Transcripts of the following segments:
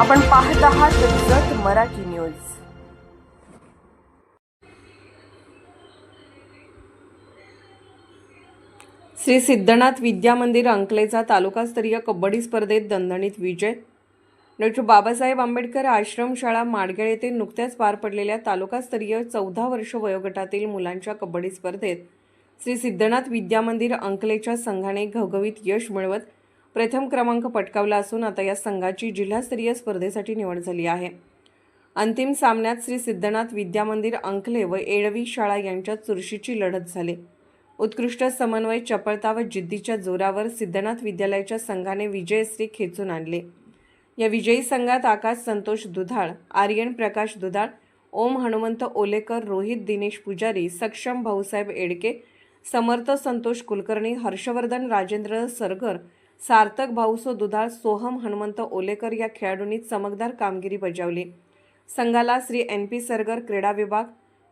आपण पाहत आहात जत मराठी न्यूज. श्री सिद्धनाथ विद्या मंदिर अंकलेचा तालुकास्तरीय कबड्डी स्पर्धेत दणदणीत विजय. डॉक्टर बाबासाहेब आंबेडकर आश्रमशाळा माडगेळ येथे नुकत्याच पार पडलेल्या तालुकास्तरीय चौदा वर्ष वयोगटातील मुलांच्या कबड्डी स्पर्धेत श्री सिद्धनाथ विद्या मंदिर अंकलेच्या संघाने घवघवीत यश मिळवत प्रथम क्रमांक पटकावला असून आता या संघाची जिल्हास्तरीय स्पर्धेसाठी निवड झाली आहे. अंतिम सामन्यात श्री सिद्धनाथ विद्या मंदिर अंकले व एळवी शाळा यांच्यात चुरशीची लढत झाली. उत्कृष्ट समन्वय चपळता व जिद्दीच्या जोरावर सिद्धनाथ विद्यालयाच्या संघाने विजयश्री खेचून आणले. या विजयी संघात आकाश संतोष दुधाळ आर्यन प्रकाश दुधाळ ओम हनुमंत ओलेकर रोहित दिनेश पुजारी सक्षम भाऊसाहेब एडके समर्थ संतोष कुलकर्णी हर्षवर्धन राजेंद्र सरगर सार्थक भाऊसो दुधाळ सोहम हनुमंत ओलेकर या खेळाडूंनी चमकदार कामगिरी बजावली. संघाला श्री एन पी सरगर क्रीडा विभाग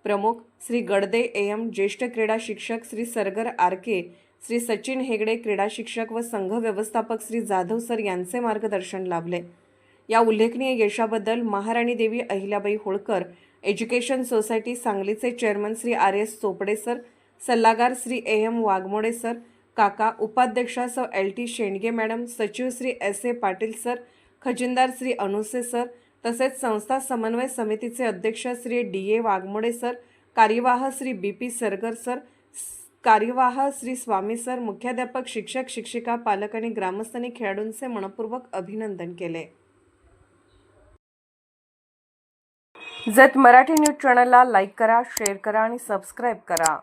प्रमुख श्री गडदे ए एम ज्येष्ठ क्रीडा शिक्षक श्री सरगर आर के श्री सचिन हेगडे क्रीडा शिक्षक व संघ व्यवस्थापक श्री जाधव सर यांचे मार्गदर्शन लाभले. या उल्लेखनीय यशाबद्दल महाराणी देवी अहिल्याबाई होळकर एज्युकेशन सोसायटी सांगलीचे chairman Shri R S Chopde sir सल्लागार Shri A M Waghmode sir काका उपाध्यक्षा सौ एल टी शेंडगे मॅडम सचिव Shri S A Patil sir खजिनदार Shri Anuse sir तसेच संस्था समन्वय समितीचे अध्यक्ष Shri D A Waghmode sir कार्यवाह Shri B P Sargar sir कार्यवाह श्री स्वामी सर मुख्याध्यापक शिक्षक शिक्षिका पालक आणि ग्रामस्थांनी खेळाडूंचे मनपूर्वक अभिनंदन केले. जत मराठी न्यूज चॅनलला लाईक करा शेअर करा आणि सबस्क्राईब करा.